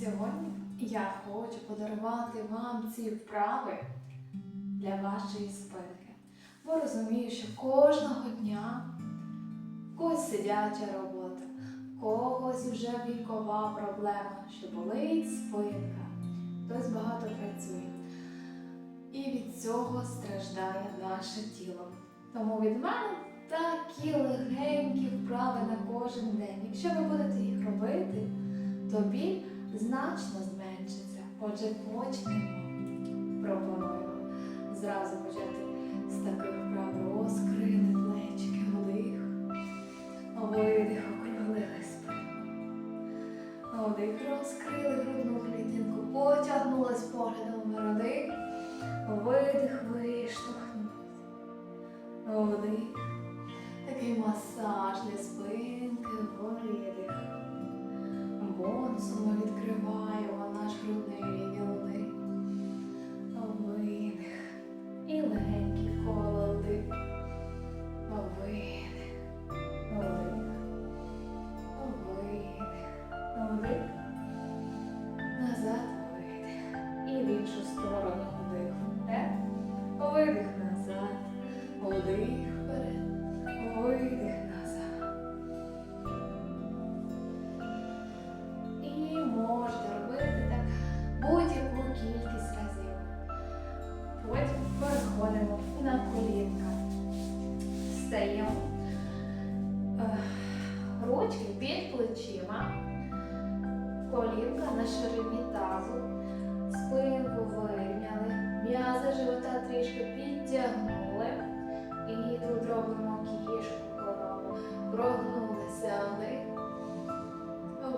Сьогодні я хочу подарувати вам ці вправи для вашої спинки. Бо розумію, що кожного дня в когось сидяча робота, в когось вже вікова проблема, що болить спинка, хтось багато працює. І від цього страждає наше тіло. Тому від мене такі легенькі вправи на кожен день. Якщо ви будете їх робити, то біль значно зменшиться. Отже, почнемо. Пропоную зразу почати з таких вправ. Розкрили плечики, вдих, видих, округлили спину. Вдих, розкрили грудну клітинку, потягнулись поглядом вверх. Видих, виштовхнулись. Вдих. Такий масаж для спинки, видих. Ми відкриваємо наш грудний вдих. Видих. І легенький коло вдих. Видих. Вдих. Видих. Вдих. Назад видих. І в іншу сторону вдих. Вперед. Видих назад. Вдих вперед. Видих на ширині тазу. Спинку вирівняли. М'язи живота трішки підтягнули. І тут робимо кішку корову. Прогнулися вниз.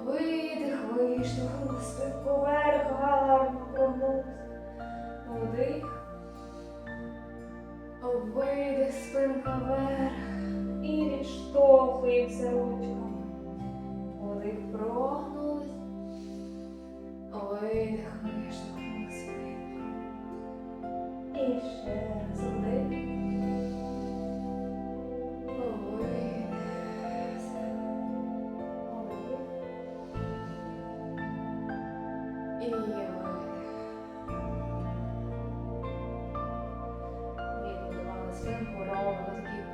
Видих, виштовхнули спинку вверх, гарно прогнулися. Вдих. Видих, спинка вверх. І відштовхуємося ручками. Вдих, прогнулись. Видих, виштовхнули спинку. І ще раз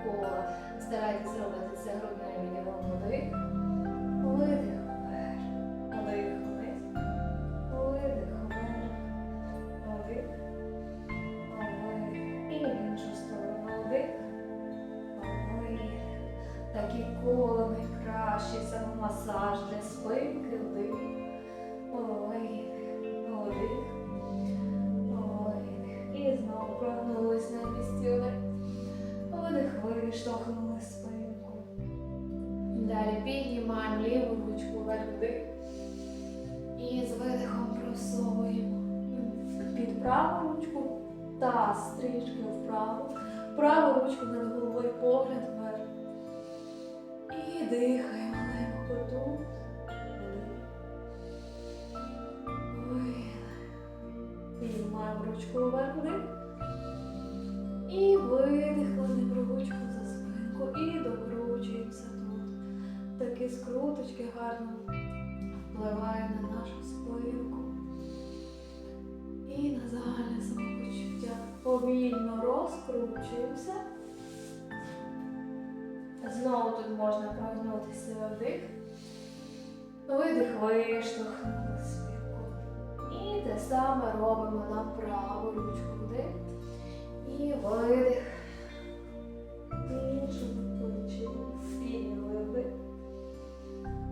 кола. Старайтесь робити це грудним відділом вдих. Видих Такі кола найкращі, самомасаж для спинки, вдих. Видих. Вдих. Видих. І знову прогнулись на місці вдих. Виштовхнули спинку. Далі піднімаємо ліву ручку вверх вдих. І з видихом просовуємо під праву ручку та стрічки вправо. Праву ручку над головою погляд. І дихаємо легко тут. Видих. Піднімаємо ручку вверх вдих. І видихли ручку за спинку. І докручуємося тут. Такі скруточки гарно впливають на нашу спинку. І на загальне самопочуття. Повільно розкручуємося. Знову тут можна прогнутися вдих. Видих, виштовхнули спинку. І те саме робимо на праву ручку вдих. І видих. Іншу плечину. Підняли вдих.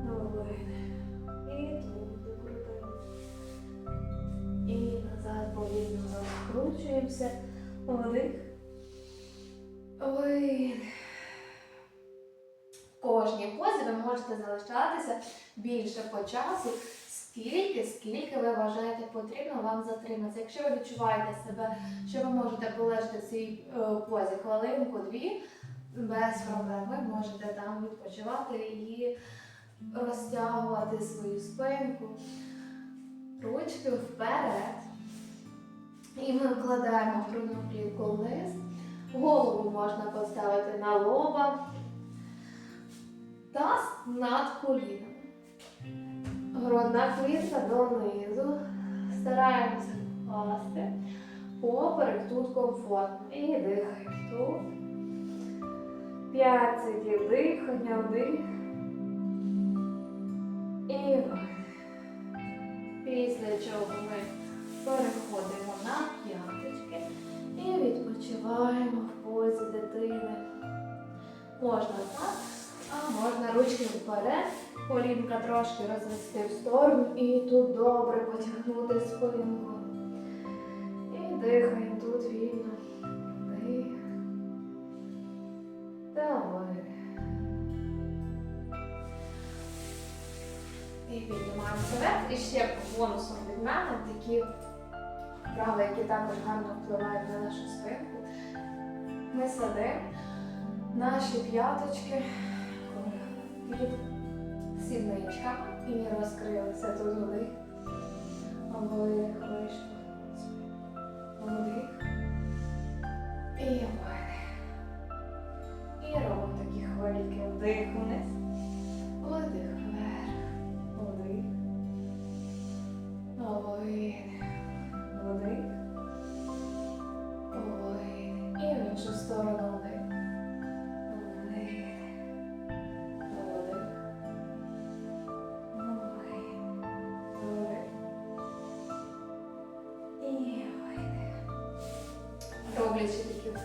Видих. І тут докрутили. І назад повільно розкручуємося. Вдих. Видих. В кожній позі ви можете залишатися більше по часу, скільки, скільки ви вважаєте потрібно вам затриматися. Якщо ви відчуваєте себе, що ви можете полежати в цій е, позі хвилинку-дві, без проблем, ви можете там відпочивати і розтягувати свою спинку, ручки вперед. І ми вкладаємо грудну клітку вниз. Голову можна поставити на лоба. Таз над коліном. Грудна кліска донизу. Стараємося вкласти. Поперек тут комфортно. І дихаємо тут. П'ять циклів дихання, вдих. І видих. Після чого ми переходимо на п'яточки і відпочиваємо в позі дитини. Можна так, ручки вперед, колінка трошки розвести в сторону і тут добре потягнути спинку. І дихаємо тут вільно. Вдих. Та. І піднімаємося вверх. І ще бонусом від мене такі вправи, які також гарно впливають на нашу спинку. Ми сидимо наші п'яточки під сідничками і розкрилися тут вдих. Вдих, вийшли. Вдих. І видих.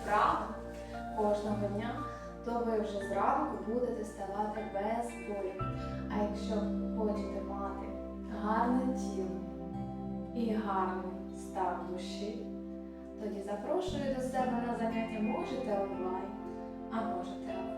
Такі вправи кожного дня, то ви вже зранку будете ставати без болю. А якщо хочете мати гарне тіло і гарний стан душі, тоді запрошую до себе на заняття можете онлайн, а можете.